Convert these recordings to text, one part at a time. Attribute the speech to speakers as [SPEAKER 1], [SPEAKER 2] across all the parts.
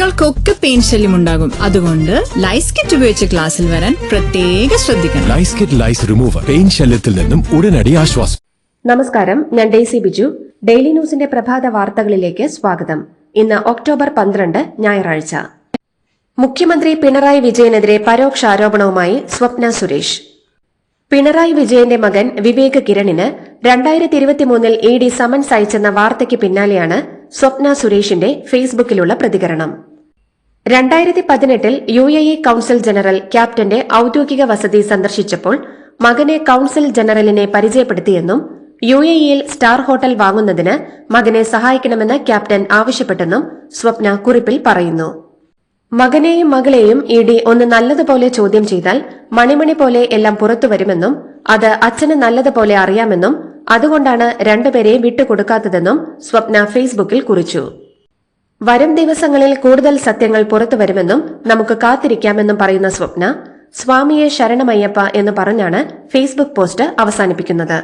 [SPEAKER 1] കുട്ടികൾക്കൊക്കെ പെയിൻ ശല്യം ഉണ്ടാകും അതുകൊണ്ട് ലൈസ് കിറ്റ് ഉപയോഗിച്ച് ക്ലാസ്സിൽ വരാൻ പ്രത്യേക ശ്രദ്ധിക്കണം
[SPEAKER 2] lice kit lice remover pain ശല്യത്തിൽ നിന്നും ഉടനടി ആശ്വാസം
[SPEAKER 3] നമസ്കാരം ഞാൻ ഡെയ്സി ബിജു ഡെയിലി ന്യൂസിന്റെ പ്രഭാത വാർത്തകളിലേക്ക് സ്വാഗതം ഇന്ന് ഒക്ടോബർ പന്ത്രണ്ട് ഞായറാഴ്ച മുഖ്യമന്ത്രി പിണറായി വിജയനെതിരെ പരോക്ഷ ആരോപണവുമായി സ്വപ്ന സുരേഷ് പിണറായി വിജയന്റെ മകൻ വിവേക് കിരണിന് രണ്ടായിരത്തി ഇരുപത്തിമൂന്നിൽ ഇ ഡി സമൻസ് അയച്ചെന്ന വാർത്തയ്ക്ക് പിന്നാലെയാണ് സ്വപ്ന സുരേഷിന്റെ ഫേസ്ബുക്കിലുള്ള പ്രതികരണം രണ്ടായിരത്തി പതിനെട്ടിൽ U A E council general ക്യാപ്റ്റന്റെ ഔദ്യോഗിക വസതി സന്ദർശിച്ചപ്പോൾ മകനെ കൌൺസിൽ ജനറലിനെ പരിചയപ്പെടുത്തിയെന്നും യു എ ഇയിൽ സ്റ്റാർ ഹോട്ടൽ വാങ്ങുന്നതിന് മകനെ സഹായിക്കണമെന്ന് ക്യാപ്റ്റൻ ആവശ്യപ്പെട്ടെന്നും സ്വപ്ന കുറിപ്പിൽ പറയുന്നു മകനെയും മകളെയും ഇ ഡി ഒന്ന് നല്ലതുപോലെ ചോദ്യം ചെയ്താൽ മണിമണി പോലെ എല്ലാം പുറത്തുവരുമെന്നും അത് അച്ഛന് നല്ലതുപോലെ അറിയാമെന്നും അതുകൊണ്ടാണ് രണ്ടുപേരെയും വിട്ടുകൊടുക്കാത്തതെന്നും സ്വപ്ന ഫേസ്ബുക്കിൽ കുറിച്ചു വരും ദിവസങ്ങളിൽ കൂടുതൽ സത്യങ്ങൾ പുറത്തു വരുമെന്നും നമുക്ക് കാത്തിരിക്കാമെന്നും പറയുന്ന സ്വപ്ന സ്വാമിയെ ശരണമയ്യപ്പ എന്ന് പറഞ്ഞാണ് ഫേസ്ബുക്ക് പോസ്റ്റ് അവസാനിപ്പിക്കുന്നത്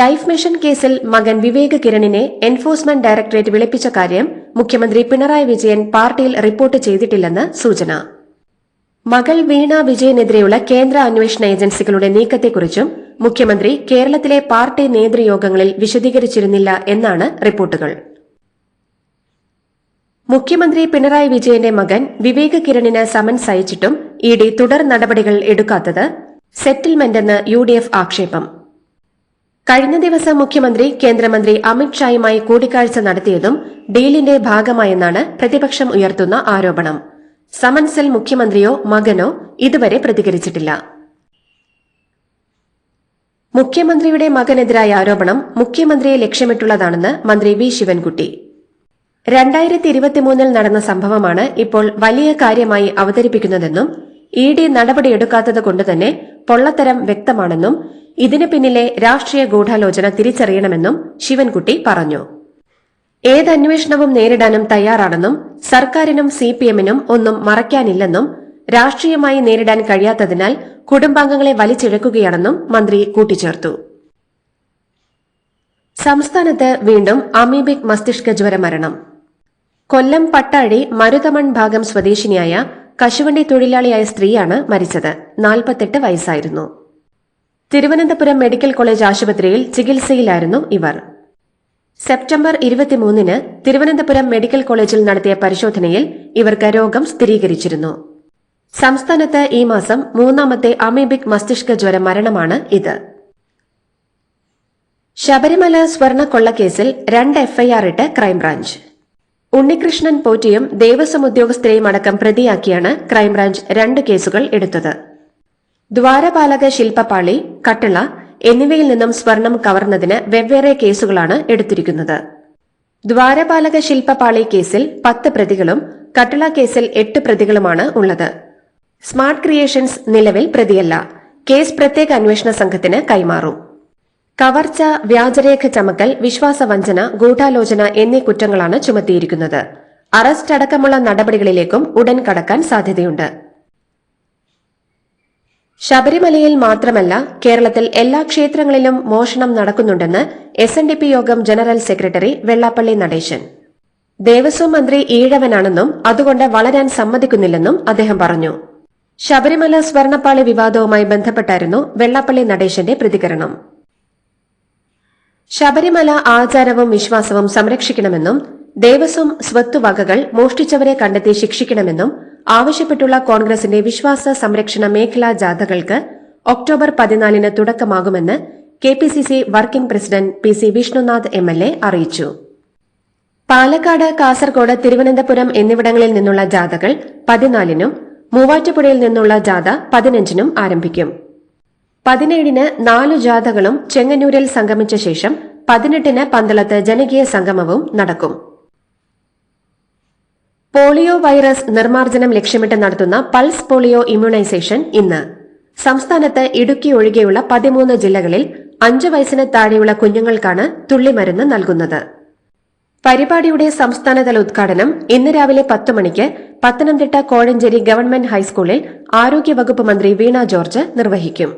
[SPEAKER 3] ലൈഫ് മിഷൻ കേസിൽ മകൻ വിവേക് കിരണിനെ എൻഫോഴ്സ്മെന്റ് ഡയറക്ടറേറ്റ് വിളിപ്പിച്ച കാര്യം മുഖ്യമന്ത്രി പിണറായി വിജയൻ പാർട്ടിയിൽ റിപ്പോർട്ട് ചെയ്തിട്ടില്ലെന്ന് സൂചന മകൾ വീണ വിജയനെതിരെയുള്ള കേന്ദ്ര അന്വേഷണ ഏജൻസികളുടെ നീക്കത്തെക്കുറിച്ചും മുഖ്യമന്ത്രി കേരളത്തിലെ പാർട്ടി നേതൃയോഗങ്ങളിൽ വിശദീകരിച്ചിരുന്നില്ല എന്നാണ് റിപ്പോർട്ടുകൾ മുഖ്യമന്ത്രി പിണറായി വിജയന്റെ മകൻ വിവേക് കിരണിന് സമൻസ് അയച്ചിട്ടും ഇ ഡി തുടർ നടപടികൾ എടുക്കാത്തത് സെറ്റിൽമെന്റെന്ന് യു ഡി എഫ് ആക്ഷേപം കഴിഞ്ഞ ദിവസം മുഖ്യമന്ത്രി കേന്ദ്രമന്ത്രി അമിത് കൂടിക്കാഴ്ച നടത്തിയതും ഡീലിന്റെ ഭാഗമായെന്നാണ് പ്രതിപക്ഷം ഉയർത്തുന്ന ആരോപണം സമൻസിൽ മുഖ്യമന്ത്രിയോ മകനോ ഇതുവരെ പ്രതികരിച്ചിട്ടില്ല മുഖ്യമന്ത്രിയുടെ മകനെതിരായ ആരോപണം മുഖ്യമന്ത്രിയെ ലക്ഷ്യമിട്ടുള്ളതാണെന്ന് മന്ത്രി വി ശിവൻകുട്ടി രണ്ടായിരത്തി ഇരുപത്തിമൂന്നിൽ നടന്ന സംഭവമാണ് ഇപ്പോൾ വലിയ കാര്യമായി അവതരിപ്പിക്കുന്നതെന്നും ഇ ഡി നടപടിയെടുക്കാത്തത് കൊണ്ടുതന്നെ പൊള്ളത്തരം വ്യക്തമാണെന്നും ഇതിന് പിന്നിലെ രാഷ്ട്രീയ ഗൂഢാലോചന തിരിച്ചറിയണമെന്നും ശിവൻകുട്ടി പറഞ്ഞു ഏത് അന്വേഷണവും നേരിടാനും തയ്യാറാണെന്നും സർക്കാരിനും സി പി എമ്മിനും ഒന്നും മറയ്ക്കാനില്ലെന്നും രാഷ്ട്രീയമായി നേരിടാൻ കഴിയാത്തതിനാൽ കുടുംബാംഗങ്ങളെ വലിച്ചിഴക്കുകയാണെന്നും മന്ത്രി കൂട്ടിച്ചേർത്തു സംസ്ഥാനത്ത് വീണ്ടും അമീബിക് മസ്തിഷ്ക ജ്വരമരണം കൊല്ലം പട്ടാഴി മരുതമൺ ഭാഗം സ്വദേശിനിയായ കശുവണ്ടി തൊഴിലാളിയായ സ്ത്രീയാണ് മരിച്ചത് നാൽപ്പത്തെട്ട് വയസ്സായിരുന്നു തിരുവനന്തപുരം മെഡിക്കൽ കോളേജ് ആശുപത്രിയിൽ ചികിത്സയിലായിരുന്നു ഇവർ സെപ്റ്റംബർ ഇരുപത്തിമൂന്നിന് തിരുവനന്തപുരം മെഡിക്കൽ കോളേജിൽ നടത്തിയ പരിശോധനയിൽ ഇവർക്ക് രോഗം സ്ഥിരീകരിച്ചിരുന്നു സംസ്ഥാനത്ത് ഈ മാസം മൂന്നാമത്തെ അമീബിക് മസ്തിഷ്ക ജ്വര മരണമാണ് ഇത് ശബരിമല സ്വർണ്ണക്കൊള്ളക്കേസിൽ രണ്ട് എഫ്ഐആർ ഇട്ട് ക്രൈംബ്രാഞ്ച് ഉണ്ണികൃഷ്ണൻ പോറ്റിയും ദേവസ്വം ഉദ്യോഗസ്ഥരെയും അടക്കം പ്രതിയാക്കിയാണ് ക്രൈംബ്രാഞ്ച് രണ്ട് കേസുകൾ എടുത്തത് ദ്വാരപാലക ശില്പപാളി കട്ടിള എന്നിവയിൽ നിന്നും സ്വർണം കവർന്നതിന് വെവ്വേറെ കേസുകളാണ് എടുത്തിരിക്കുന്നത് ദ്വാരപാലക ശില്പപാളി കേസിൽ പത്ത് പ്രതികളും കട്ടിള കേസിൽ എട്ട് പ്രതികളുമാണ് ഉള്ളത് സ്മാർട്ട് ക്രിയേഷൻസ് നിലവിൽ പ്രതിയല്ല കേസ് പ്രത്യേക അന്വേഷണ സംഘത്തിന് കൈമാറും കവർച്ച വ്യാജരേഖ ചമക്കൽ വിശ്വാസവഞ്ചന ഗൂഢാലോചന എന്നീ കുറ്റങ്ങളാണ് ചുമത്തിയിരിക്കുന്നത് അറസ്റ്റ് അടക്കമുള്ള നടപടികളിലേക്കും ഉടൻ കടക്കാൻ സാധ്യതയുണ്ട് ശബരിമലയിൽ മാത്രമല്ല കേരളത്തിൽ എല്ലാ ക്ഷേത്രങ്ങളിലും മോഷണം നടക്കുന്നുണ്ടെന്ന് എസ് എൻ ഡി പി യോഗം ജനറൽ സെക്രട്ടറി വെള്ളാപ്പള്ളി നടേശൻ ദേവസ്വം മന്ത്രി ഈഴവനാണെന്നും അതുകൊണ്ട് വളരാൻ സമ്മതിക്കുന്നില്ലെന്നും അദ്ദേഹം പറഞ്ഞു ശബരിമല സ്വർണപ്പാളി വിവാദവുമായി ബന്ധപ്പെട്ടായിരുന്നു വെള്ളാപ്പള്ളി നടേശന്റെ പ്രതികരണം ശബരിമല ആചാരവും വിശ്വാസവും സംരക്ഷിക്കണമെന്നും ദേവസ്വം സ്വത്തുവകകൾ മോഷ്ടിച്ചവരെ കണ്ടെത്തി ശിക്ഷിക്കണമെന്നും ആവശ്യപ്പെട്ടുള്ള കോൺഗ്രസിന്റെ വിശ്വാസ സംരക്ഷണ മേഖലാ ജാഥകൾക്ക് ഒക്ടോബർ പതിനാലിന് തുടക്കമാകുമെന്ന് K P C C working president P C Vishnunath M L A അറിയിച്ചു പാലക്കാട് കാസർഗോഡ് തിരുവനന്തപുരം എന്നിവിടങ്ങളിൽ നിന്നുള്ള ജാഥകൾ പതിനാലിനും മൂവാറ്റുപുഴയിൽ നിന്നുള്ള ജാഥ പതിനഞ്ചിനും ആരംഭിക്കും പതിനേഴിന് നാലു ജാഥകളും ചെങ്ങന്നൂരിൽ സംഗമിച്ച ശേഷം പതിനെട്ടിന് പന്തളത്ത് ജനകീയ സംഗമവും നടക്കും പോളിയോ വൈറസ് നിർമ്മാർജ്ജനം ലക്ഷ്യമിട്ട് നടത്തുന്ന പൾസ് പോളിയോ ഇമ്മ്യൂണൈസേഷൻ ഇന്ന് സംസ്ഥാനത്ത് ഇടുക്കി ഒഴികെയുള്ള പതിമൂന്ന് ജില്ലകളിൽ അഞ്ചു വയസ്സിന് താഴെയുള്ള കുഞ്ഞുങ്ങൾക്കാണ് തുള്ളിമരുന്ന് നൽകുന്നത് പരിപാടിയുടെ സംസ്ഥാനതല ഉദ്ഘാടനം ഇന്ന് രാവിലെ പത്ത് മണിക്ക് പത്തനംതിട്ട കോഴഞ്ചേരി ഗവൺമെന്റ് ഹൈസ്കൂളിൽ ആരോഗ്യവകുപ്പ് മന്ത്രി വീണ ജോർജ് നിർവഹിക്കും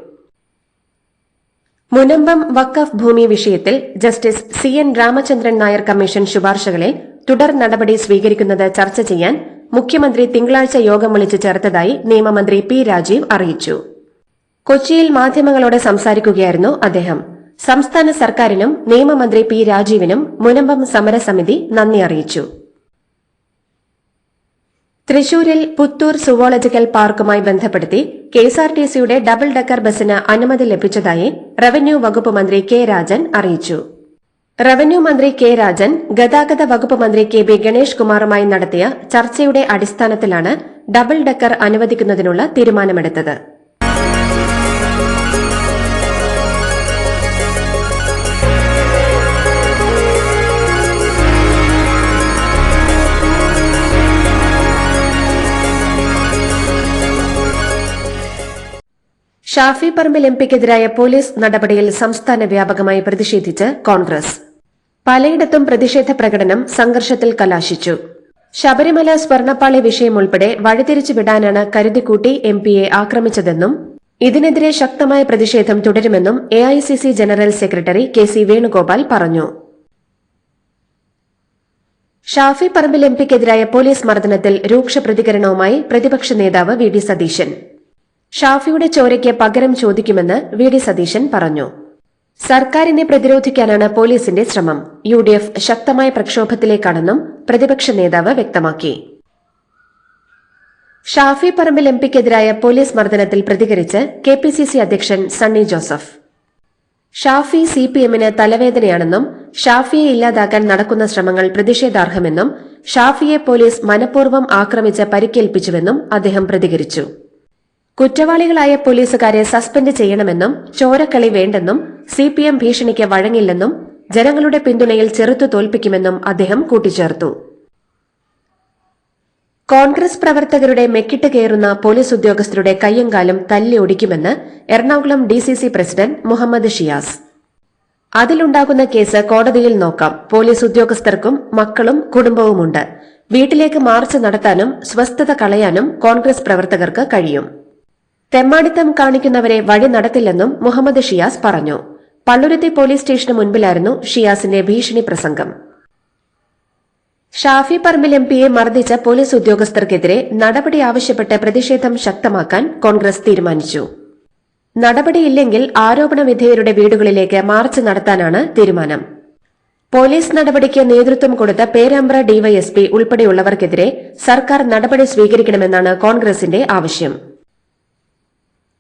[SPEAKER 3] മുനമ്പം വഖഫ് ഭൂമി വിഷയത്തിൽ justice C N Ramachandran Nair commission ശുപാർശകളെ തുടർ നടപടി സ്വീകരിക്കുന്നത് ചർച്ച ചെയ്യാൻ മുഖ്യമന്ത്രി തിങ്കളാഴ്ച യോഗം വിളിച്ചു ചേർത്തതായി നിയമമന്ത്രി പി രാജീവ് അറിയിച്ചു കൊച്ചിയിൽ മാധ്യമങ്ങളോട് സംസാരിക്കുകയായിരുന്നു അദ്ദേഹം സംസ്ഥാന സർക്കാരിനും നിയമമന്ത്രി പി രാജീവിനും മുനമ്പം സമരസമിതി നന്ദി അറിയിച്ചു തൃശൂരിൽ പുത്തൂർ സുവോളജിക്കൽ പാർക്കുമായി ബന്ധപ്പെടുത്തി കെ എസ് ആർ ടി സിയുടെ ഡബിൾ ഡക്കർ ബസ്സിന് അനുമതി ലഭിച്ചതായി റവന്യൂ വകുപ്പ് മന്ത്രി കെ രാജൻ അറിയിച്ചു റവന്യൂ മന്ത്രി കെ രാജൻ ഗതാഗത വകുപ്പ് മന്ത്രി കെ ബി ഗണേഷ് കുമാറുമായി നടത്തിയ ചർച്ചയുടെ അടിസ്ഥാനത്തിലാണ് ഡബിൾ ഡക്കർ അനുവദിക്കുന്നതിനുള്ള തീരുമാനമെടുത്തത് ഷാഫി പറമ്പിൽ എംപിക്കെതിരായ പോലീസ് നടപടിയിൽ സംസ്ഥാന വ്യാപകമായി പ്രതിഷേധിച്ച് കോൺഗ്രസ് പലയിടത്തും പ്രതിഷേധ പ്രകടനം സംഘർഷത്തിൽ കലാശിച്ചു ശബരിമല സ്വർണപ്പാളി വിഷയമുൾപ്പെടെ വഴിതിരിച്ചു വിടാനാണ് കരുതിക്കൂട്ടി എം പിയെ ആക്രമിച്ചതെന്നും ഇതിനെതിരെ ശക്തമായ പ്രതിഷേധം തുടരുമെന്നും A general secretary K C Venugopal പറഞ്ഞു ഷാഫി പറമ്പിൽ എംപിക്കെതിരായ പോലീസ് മർദ്ദനത്തിൽ രൂക്ഷ പ്രതികരണവുമായി പ്രതിപക്ഷ നേതാവ് വി ഡി സതീശൻ ഷാഫിയുടെ ചോരയ്ക്ക് പകരം ചോദിക്കുമെന്ന് വി ഡി സതീശൻ പറഞ്ഞു സർക്കാരിനെ പ്രതിരോധിക്കാനാണ് പോലീസിന്റെ ശ്രമം യു ഡി എഫ് ശക്തമായ പ്രക്ഷോഭത്തിലേക്കാണെന്നും പ്രതിപക്ഷ നേതാവ് വ്യക്തമാക്കി ഷാഫി പറമ്പിൽ എം പിക്കെതിരായ പോലീസ് മർദ്ദനത്തിൽ പ്രതികരിച്ച് കെ പി സി സി അധ്യക്ഷൻ സണ്ണി ജോസഫ് ഷാഫി സി പി എമ്മിന് തലവേദനയാണെന്നും ഷാഫിയെ ഇല്ലാതാക്കാൻ നടക്കുന്ന ശ്രമങ്ങൾ പ്രതിഷേധാർഹമെന്നും ഷാഫിയെ പോലീസ് മനഃപൂർവ്വം ആക്രമിച്ച് പരിക്കേൽപ്പിച്ചുവെന്നും അദ്ദേഹം പ്രതികരിച്ചു കുറ്റവാളികളായ പോലീസുകാരെ സസ്പെൻഡ് ചെയ്യണമെന്നും ചോരക്കളി വേണ്ടെന്നും സി പി എം ഭീഷണിക്ക് വഴങ്ങില്ലെന്നും ജനങ്ങളുടെ പിന്തുണയിൽ ചെറുത്തു തോൽപ്പിക്കുമെന്നും അദ്ദേഹം കൂട്ടിച്ചേർത്തു കോൺഗ്രസ് പ്രവർത്തകരുടെ മെക്കിട്ട് കയറുന്ന പോലീസ് ഉദ്യോഗസ്ഥരുടെ കയ്യങ്കാലം തല്ലി ഒടിക്കുമെന്ന് എറണാകുളം ഡിസിസി പ്രസിഡന്റ് മുഹമ്മദ് ഷിയാസ് അതിലുണ്ടാകുന്ന കേസ് കോടതിയിൽ നോക്കാം പോലീസ് ഉദ്യോഗസ്ഥർക്കും മക്കളും കുടുംബവുമുണ്ട് വീട്ടിലേക്ക് മാർച്ച് നടത്താനും സ്വസ്ഥത കളയാനും കോൺഗ്രസ് പ്രവർത്തകർക്ക് കഴിയും തെമ്മാടിത്തം കാണിക്കുന്നവരെ വഴി നടത്തില്ലെന്നും മുഹമ്മദ് ഷിയാസ് പറഞ്ഞു പള്ളുരുത്തി പോലീസ് സ്റ്റേഷന് മുൻപിലായിരുന്നു ഷിയാസിന്റെ ഭീഷണി പ്രസംഗം ഷാഫി പറമ്പിൽ എം പിയെ മർദ്ദിച്ച പോലീസ് ഉദ്യോഗസ്ഥർക്കെതിരെ നടപടി ആവശ്യപ്പെട്ട് പ്രതിഷേധം ശക്തമാക്കാൻ കോൺഗ്രസ് തീരുമാനിച്ചു നടപടിയില്ലെങ്കിൽ ആരോപണ വിധേയരുടെ വീടുകളിലേക്ക് മാർച്ച് നടത്താനാണ് തീരുമാനം പോലീസ് നടപടിക്ക് നേതൃത്വം കൊടുത്ത പേരാമ്പ്ര ഡിവൈഎസ്പി ഉൾപ്പെടെയുള്ളവർക്കെതിരെ സർക്കാർ നടപടി സ്വീകരിക്കണമെന്നാണ് കോൺഗ്രസിന്റെ ആവശ്യം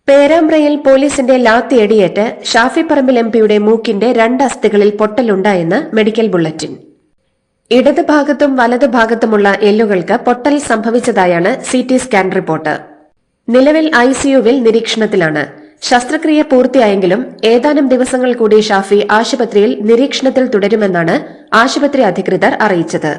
[SPEAKER 3] പേരാമ്പ്രയിൽ പോലീസിന്റെ ലാത്തിയടിയേറ്റ് ഷാഫി പറമ്പിൽ എംപിയുടെ മൂക്കിന്റെ രണ്ട് അസ്ഥികളിൽ പൊട്ടലുണ്ടായെന്ന് മെഡിക്കൽ ബുള്ളറ്റിൻ ഇടത് ഭാഗത്തും വലത് ഭാഗത്തുമുള്ള എല്ലുകൾക്ക് പൊട്ടൽ സംഭവിച്ചതായാണ് സി ടി സ്കാൻ റിപ്പോർട്ട് നിലവിൽ ഐസിയുവിൽ നിരീക്ഷണത്തിലാണ് ശസ്ത്രക്രിയ പൂർത്തിയായെങ്കിലും ഏതാനും ദിവസങ്ങൾ കൂടി ഷാഫി ആശുപത്രിയിൽ നിരീക്ഷണത്തിൽ തുടരുമെന്നാണ് ആശുപത്രി അധികൃതർ അറിയിച്ചത്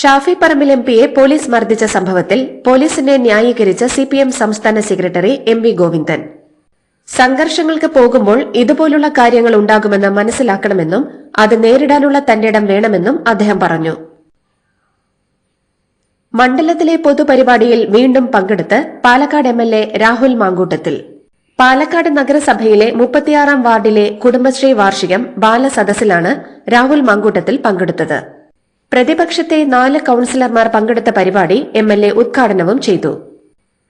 [SPEAKER 3] ഷാഫി പറമ്പിൽ എം പിയെ പോലീസ് മർദ്ദിച്ച സംഭവത്തിൽ പോലീസിനെ ന്യായീകരിച്ച സി പി എം സംസ്ഥാന സെക്രട്ടറി എം വി ഗോവിന്ദൻ സംഘർഷങ്ങൾക്ക് പോകുമ്പോൾ ഇതുപോലുള്ള കാര്യങ്ങൾ ഉണ്ടാകുമെന്ന് മനസ്സിലാക്കണമെന്നും അത് നേരിടാനുള്ള ഇടം വേണമെന്നും അദ്ദേഹം പറഞ്ഞു മണ്ഡലത്തിലെ പൊതുപരിപാടിയിൽ വീണ്ടും പങ്കെടുത്ത് പാലക്കാട് എം എൽ രാഹുൽ മാങ്കൂട്ടത്തിൽ പാലക്കാട് നഗരസഭയിലെ മുപ്പത്തിയാറാം വാർഡിലെ കുടുംബശ്രീ വാർഷികം ബാലസദസ്സിലാണ് രാഹുൽ മാങ്കൂട്ടത്തിൽ പങ്കെടുത്തത് പ്രതിപക്ഷത്തെ നാല് കൌൺസിലർമാർ പങ്കെടുത്ത പരിപാടി എം എൽ എ ഉദ്ഘാടനവും ചെയ്തു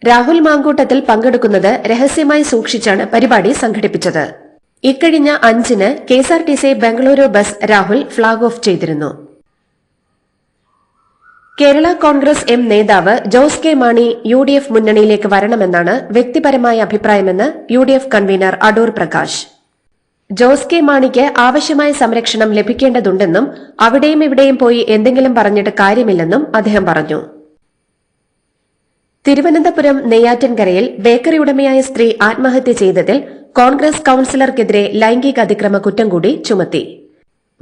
[SPEAKER 3] രാഹുൽ മാങ്കൂട്ടത്തിൽ പങ്കെടുക്കുന്നത് രഹസ്യമായി സൂക്ഷിച്ചാണ് പരിപാടി സംഘടിപ്പിച്ചത് ഇക്കഴിഞ്ഞ അഞ്ചിന് K S R T C Bengaluru bus Rahul flag off ചെയ്തിരുന്നു കേരള കോൺഗ്രസ് എം നേതാവ് Jose K Mani U D F മുന്നണിയിലേക്ക് വരണമെന്നാണ് വ്യക്തിപരമായ അഭിപ്രായമെന്ന് യു ഡി എഫ് കൺവീനർ അടൂർ പ്രകാശ് ജോസ് കെ മാണിക്ക് ആവശ്യമായ സംരക്ഷണം ലഭിക്കേണ്ടതുണ്ടെന്നും അവിടെയും ഇവിടെയും പോയി എന്തെങ്കിലും പറഞ്ഞിട്ട് കാര്യമില്ലെന്നും അദ്ദേഹം പറഞ്ഞു തിരുവനന്തപുരം നെയ്യാറ്റിൻകരയിൽ ബേക്കറി ഉടമയായ സ്ത്രീ ആത്മഹത്യ ചെയ്തതിൽ കോൺഗ്രസ് കൌൺസിലർക്കെതിരെ ലൈംഗിക അതിക്രമ കുറ്റം കൂടി ചുമത്തി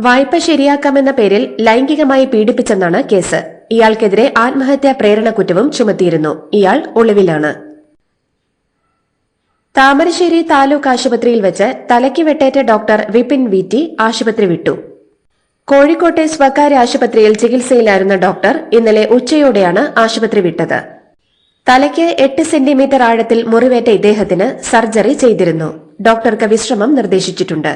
[SPEAKER 3] വായ്പ ശരിയാക്കാമെന്ന പേരിൽ ലൈംഗികമായി പീഡിപ്പിച്ചെന്നാണ് കേസ് ഇയാൾക്കെതിരെ ആത്മഹത്യാ പ്രേരണ കുറ്റവും ചുമത്തിയിരുന്നു ഇയാൾ ഒളിവിലാണ് താമരശ്ശേരി താലൂക്ക് ആശുപത്രിയിൽ വെച്ച് തലയ്ക്ക് വെട്ടേറ്റ ഡോക്ടർ വിപിൻ വി ആശുപത്രി വിട്ടു കോഴിക്കോട്ടെ സ്വകാര്യ ആശുപത്രിയിൽ ചികിത്സയിലായിരുന്ന ഡോക്ടർ ഇന്നലെ ഉച്ചയോടെയാണ് ആശുപത്രി വിട്ടത് തലയ്ക്ക് എട്ട് സെന്റിമീറ്റർ ആഴത്തിൽ മുറിവേറ്റ ഇദ്ദേഹത്തിന് സർജറി ചെയ്തിരുന്നു ഡോക്ടർക്ക് വിശ്രമം നിർദ്ദേശിച്ചിട്ടുണ്ട്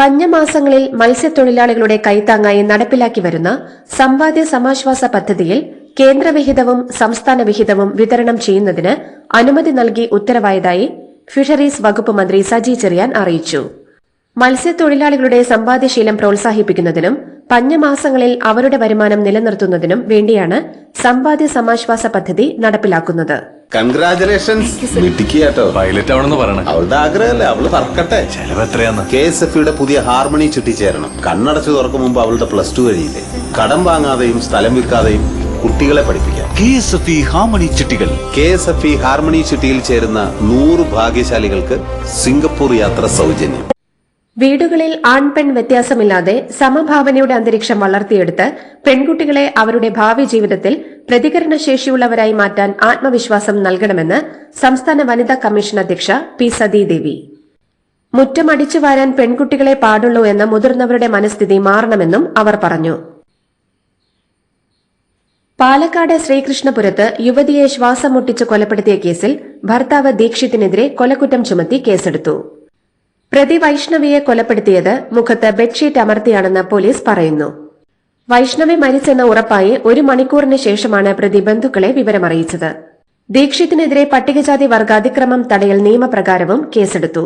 [SPEAKER 3] പഞ്ഞമാസങ്ങളിൽ മത്സ്യത്തൊഴിലാളികളുടെ കൈത്താങ്ങായി നടപ്പിലാക്കി വരുന്ന സമ്പാദ്യ സമാശ്വാസ പദ്ധതിയിൽ കേന്ദ്രവിഹിതവും സംസ്ഥാന വിഹിതവും വിതരണം ചെയ്യുന്നതിന് അനുമതി നൽകി ഉത്തരവായതായി ഫിഷറീസ് വകുപ്പ് മന്ത്രി സജി ചെറിയാൻ അറിയിച്ചു മത്സ്യത്തൊഴിലാളികളുടെ സമ്പാദ്യശീലം പ്രോത്സാഹിപ്പിക്കുന്നതിനും പഞ്ഞമാസങ്ങളിൽ അവരുടെ വരുമാനം നിലനിർത്തുന്നതിനും വേണ്ടിയാണ് സമ്പാദ്യ സമാശ്വാസ പദ്ധതി നടപ്പിലാക്കുന്നത് കൺഗ്രാചുലേഷൻ പറയണം പറക്കട്ടെ പുതിയ ഹാർമണി ചുറ്റിച്ചേരണം കണ്ണടച്ചു തുറക്കും മുമ്പ് അവളുടെ പ്ലസ് ടു കഴിയില്ലേ കടം വാങ്ങാതെയും സ്ഥലം വിൽക്കാതെയും കുട്ടികളെ പഠിപ്പിക്കാം K S F E harmony ചിട്ടികൾ K S F E harmony ചിട്ടിയിൽ ചേരുന്ന നൂറ് ഭാഗ്യശാലികൾക്ക് സിംഗപ്പൂർ യാത്ര സൗജന്യം വീടുകളിൽ ആൺപെൺ വ്യത്യാസമില്ലാതെ സമഭാവനയുടെ അന്തരീക്ഷം വളർത്തിയെടുത്ത് പെൺകുട്ടികളെ അവരുടെ ഭാവി ജീവിതത്തിൽ പ്രതികരണശേഷിയുള്ളവരായി മാറ്റാൻ ആത്മവിശ്വാസം നൽകണമെന്ന് സംസ്ഥാന വനിതാ കമ്മീഷൻ അധ്യക്ഷ പി സതീദേവി മുറ്റമടിച്ചു വാരാൻ പെൺകുട്ടികളെ പാടുള്ളൂ എന്ന മുതിർന്നവരുടെ മനസ്ഥിതി മാറണമെന്നും അവർ പറഞ്ഞു പാലക്കാട് ശ്രീകൃഷ്ണപുരത്ത് യുവതിയെ ശ്വാസം മുട്ടിച്ച് കൊലപ്പെടുത്തിയ കേസിൽ ഭർത്താവ് ദീക്ഷിത്തിനെതിരെ കൊലക്കുറ്റം ചുമത്തി കേസെടുത്തു പ്രതി വൈഷ്ണവിയെ കൊലപ്പെടുത്തിയത് മുഖത്ത് ബെഡ്ഷീറ്റ് അമർത്തിയാണെന്ന് പോലീസ് പറയുന്നു വൈഷ്ണവി മരിച്ചെന്ന ഉറപ്പായി ഒരു മണിക്കൂറിന് ശേഷമാണ് പ്രതി ബന്ധുക്കളെ വിവരമറിയിച്ചത് ദീക്ഷിത്തിനെതിരെ പട്ടികജാതി വർഗാതിക്രമം തടയൽ നിയമപ്രകാരവും കേസെടുത്തു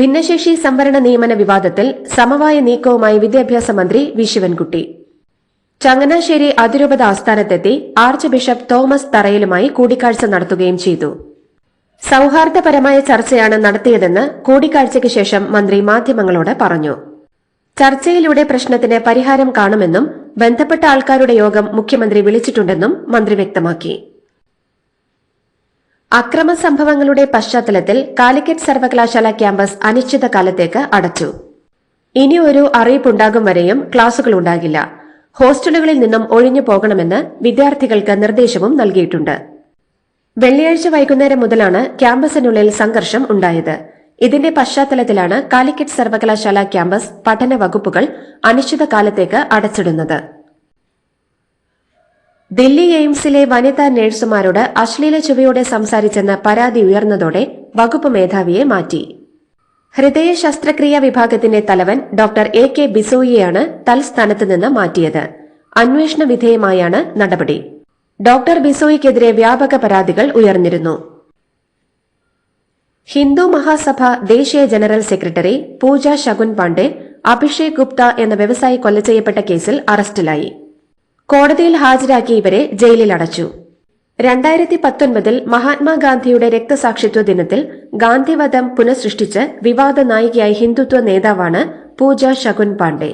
[SPEAKER 3] ഭിന്നശേഷി സംവരണ നിയമന വിവാദത്തിൽ സമവായ നീക്കവുമായി വിദ്യാഭ്യാസ മന്ത്രി വി ശിവൻകുട്ടി ചങ്ങനാശ്ശേരി അതിരൂപത ആസ്ഥാനത്തെത്തി ആർച്ച് ബിഷപ്പ് തോമസ് തറയിലുമായി കൂടിക്കാഴ്ച നടത്തുകയും ചെയ്തു സൌഹാർദ്ദപരമായ ചർച്ചയാണ് നടത്തിയതെന്ന് കൂടിക്കാഴ്ചയ്ക്ക് ശേഷം മന്ത്രി മാധ്യമങ്ങളോട് പറഞ്ഞു ചർച്ചയിലൂടെ പ്രശ്നത്തിന് പരിഹാരം കാണുമെന്നും ബന്ധപ്പെട്ട ആൾക്കാരുടെ യോഗം മുഖ്യമന്ത്രി വിളിച്ചിട്ടുണ്ടെന്നും മന്ത്രി വ്യക്തമാക്കി അക്രമ സംഭവങ്ങളുടെ പശ്ചാത്തലത്തിൽ കാലിക്കറ്റ് സർവകലാശാല ക്യാമ്പസ് അനിശ്ചിതകാലത്തേക്ക് അടച്ചു ഇനി ഒരു അറിയിപ്പുണ്ടാകും വരെയും ക്ലാസുകൾ ഉണ്ടാകില്ല ഹോസ്റ്റലുകളിൽ നിന്നും ഒഴിഞ്ഞു പോകണമെന്ന് വിദ്യാർത്ഥികൾക്ക് നിർദ്ദേശവും നൽകിയിട്ടുണ്ട് വെള്ളിയാഴ്ച വൈകുന്നേരം മുതലാണ് ക്യാമ്പസിനുള്ളിൽ സംഘർഷം ഉണ്ടായത് ഇതിന്റെ പശ്ചാത്തലത്തിലാണ് കാലിക്കറ്റ് സർവകലാശാല ക്യാമ്പസ് പഠന വകുപ്പുകൾ അനിശ്ചിതകാലത്തേക്ക് അടച്ചിടുന്നത് ദില്ലി എയിംസിലെ വനിതാ നഴ്സുമാരോട് അശ്ലീല ചുവയോടെ സംസാരിച്ചെന്ന പരാതി ഉയർന്നതോടെ വകുപ്പ് മേധാവിയെ മാറ്റി ഹൃദയ ശസ്ത്രക്രിയ വിഭാഗത്തിന്റെ തലവൻ ഡോക്ടർ എ കെ ബിസോയിയെയാണ് തൽസ്ഥാനത്ത് നിന്ന് മാറ്റിയത് അന്വേഷണ വിധേയമായാണ് നടപടി ഡോക്ടർ ബിസോയിക്കെതിരെ വ്യാപക പരാതികൾ ഉയർന്നിരുന്നു ഹിന്ദു മഹാസഭ ദേശീയ ജനറൽ സെക്രട്ടറി പൂജ ശകുൻ പാണ്ഡെ അഭിഷേക് ഗുപ്ത എന്ന വ്യവസായി കൊല ചെയ്യപ്പെട്ട കേസിൽ അറസ്റ്റിലായി കോടതിയിൽ ഹാജരാക്കി ഇവരെ ജയിലിൽ അടച്ചു രണ്ടായിരത്തി പത്തൊൻപതിൽ മഹാത്മാഗാന്ധിയുടെ രക്തസാക്ഷിത്വ ദിനത്തിൽ ഗാന്ധിവധം പുനഃസൃഷ്ടിച്ച് വിവാദ നായികയായി ഹിന്ദുത്വ നേതാവാണ് പൂജ ശകുൻ പാണ്ഡെ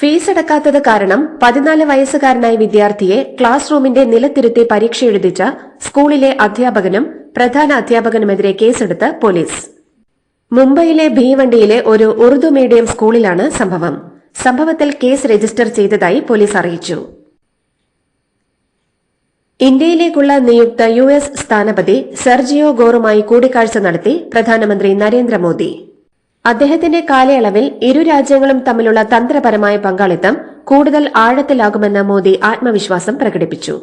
[SPEAKER 3] ഫീസ് അടക്കാത്തത് കാരണം പതിനാല് വയസ്സുകാരനായ വിദ്യാർത്ഥിയെ ക്ലാസ് റൂമിന്റെ നിലത്തിരുത്തി പരീക്ഷ എഴുതിച്ച സ്കൂളിലെ അധ്യാപകനും പ്രധാന അധ്യാപകനുമെതിരെ കേസെടുത്ത് പോലീസ് മുംബൈയിലെ ഭീവണ്ടിയിലെ ഒരു ഉറുദു മീഡിയം സ്കൂളിലാണ് സംഭവം സംഭവത്തിൽ കേസ് രജിസ്റ്റർ ചെയ്തതായി പോലീസ് അറിയിച്ചു ഇന്ത്യയിലേക്കുള്ള നിയുക്ത യു എസ് സ്ഥാനപതി സെർജിയോ ഗോറുമായി കൂടിക്കാഴ്ച നടത്തി പ്രധാനമന്ത്രി നരേന്ദ്രമോദി അദ്ദേഹത്തിന്റെ കാലയളവിൽ ഇരു രാജ്യങ്ങളും തമ്മിലുള്ള തന്ത്രപരമായ പങ്കാളിത്തം കൂടുതൽ ആഴത്തിലാകുമെന്ന് മോദി ആത്മവിശ്വാസം പ്രകടിപ്പിച്ചു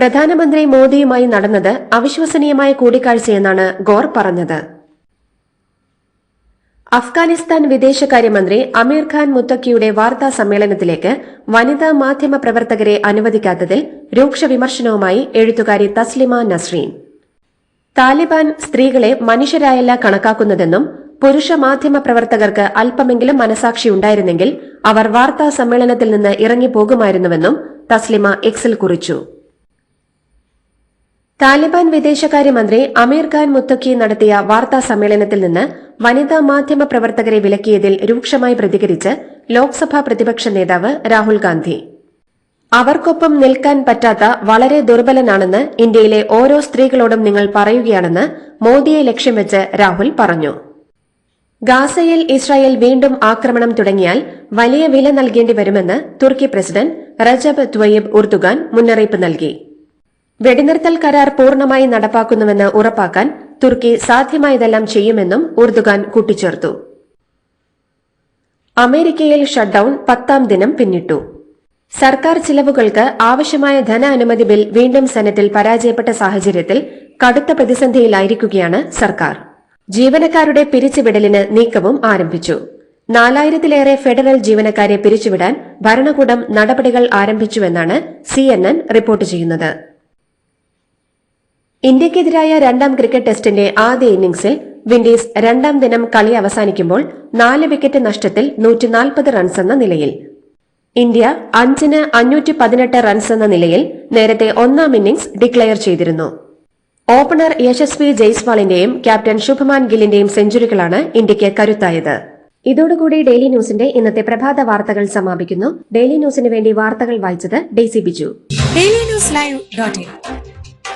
[SPEAKER 3] പ്രധാനമന്ത്രി മോദിയുമായി നടന്നത് അവിശ്വസനീയമായ കൂടിക്കാഴ്ചയെന്നാണ് ഗോർ പറഞ്ഞത് അഫ്ഗാനിസ്ഥാൻ വിദേശകാര്യമന്ത്രി അമീർ ഖാൻ മുത്തക്കിയുടെ വാർത്താ സമ്മേളനത്തിലേക്ക് വനിതാ മാധ്യമ പ്രവർത്തകരെ അനുവദിക്കാത്തതിൽ രൂക്ഷ വിമർശനവുമായി എഴുത്തുകാരി തസ്ലിമ നസ്രീൻ താലിബാൻ സ്ത്രീകളെ മനുഷ്യരായല്ല കണക്കാക്കുന്നതെന്നും പുരുഷ മാധ്യമ പ്രവർത്തകർക്ക് അല്പമെങ്കിലും ഉണ്ടായിരുന്നെങ്കിൽ അവർ വാർത്താ സമ്മേളനത്തിൽ നിന്ന് ഇറങ്ങിപ്പോകുമായിരുന്നുവെന്നും തസ്ലിമ എക്സിൽ കുറിച്ചു താലിബാൻ വിദേശകാര്യമന്ത്രി അമീർ ഖാൻ മുത്തക്കി നടത്തിയ വാർത്താ സമ്മേളനത്തിൽ നിന്ന് വനിതാ മാധ്യമ പ്രവർത്തകരെ വിലക്കിയതിൽ രൂക്ഷമായി പ്രതികരിച്ച് ലോക്സഭാ പ്രതിപക്ഷ നേതാവ് രാഹുൽ ഗാന്ധി അവർക്കൊപ്പം നിൽക്കാൻ പറ്റാത്ത വളരെ ദുർബലനാണെന്ന് ഇന്ത്യയിലെ ഓരോ സ്ത്രീകളോടും നിങ്ങൾ പറയുകയാണെന്ന് മോദിയെ ലക്ഷ്യം വെച്ച് രാഹുൽ പറഞ്ഞു ഗാസയിൽ ഇസ്രായേൽ വീണ്ടും ആക്രമണം തുടങ്ങിയാൽ വലിയ വില നൽകേണ്ടി വരുമെന്ന് തുർക്കി പ്രസിഡന്റ് റജബ് ത്വയബ് ഉർദുഗാൻ മുന്നറിയിപ്പ് നൽകി വെടിനിർത്തൽ കരാർ പൂർണ്ണമായി നടപ്പാക്കുന്നുവെന്ന് ഉറപ്പാക്കാൻ തുർക്കി സാധ്യമായതെല്ലാം ചെയ്യുമെന്നും ഉർദുഗാൻ കൂട്ടിച്ചേർത്തു അമേരിക്കയിൽ ഷട്ട്ഡൌൺ പത്താം ദിനം പിന്നിട്ടു സർക്കാർ ചിലവുകൾക്ക് ആവശ്യമായ ധന അനുമതി ബിൽ വീണ്ടും സെനറ്റിൽ പരാജയപ്പെട്ട സാഹചര്യത്തിൽ കടുത്ത പ്രതിസന്ധിയിലായിരിക്കുകയാണ് സർക്കാർ ജീവനക്കാരുടെ പിരിച്ചുവിടലിന് നീക്കവും ആരംഭിച്ചു നാലായിരത്തിലേറെ ഫെഡറൽ ജീവനക്കാരെ പിരിച്ചുവിടാൻ ഭരണകൂടം നടപടികൾ ആരംഭിച്ചുവെന്നാണ് സി റിപ്പോർട്ട് ചെയ്യുന്നത് ഇന്ത്യക്കെതിരായ രണ്ടാം ക്രിക്കറ്റ് ടെസ്റ്റിന്റെ ആദ്യ ഇന്നിംഗ്സിൽ വിൻഡീസ് രണ്ടാം ദിനം കളി അവസാനിക്കുമ്പോൾ നാല് വിക്കറ്റ് നഷ്ടത്തിൽ നൂറ്റിനാൽപ്പത് റൺസ് എന്ന നിലയിൽ ഇന്ത്യ അഞ്ചിന് അഞ്ഞൂറ്റി പതിനെട്ട് റൺസ് എന്ന നിലയിൽ നേരത്തെ ഒന്നാം ഇന്നിംഗ്സ് ഡിക്ലെയർ ചെയ്തിരുന്നു ഓപ്പണർ യശസ്വി ജയ്സ്വാളിന്റെയും ക്യാപ്റ്റൻ ശുഭമാൻ ഗില്ലിന്റെയും സെഞ്ചുറികളാണ് ഇന്ത്യയ്ക്ക് കരുത്തായത് ഇതോടുകൂടി ഡെയിലി ന്യൂസിന്റെ ഇന്നത്തെ പ്രഭാത വാർത്തകൾ സമാപിക്കുന്നു ഡെയിലി ന്യൂസിന് വേണ്ടി വാർത്തകൾ വായിച്ചത് Daisy Biju daily news live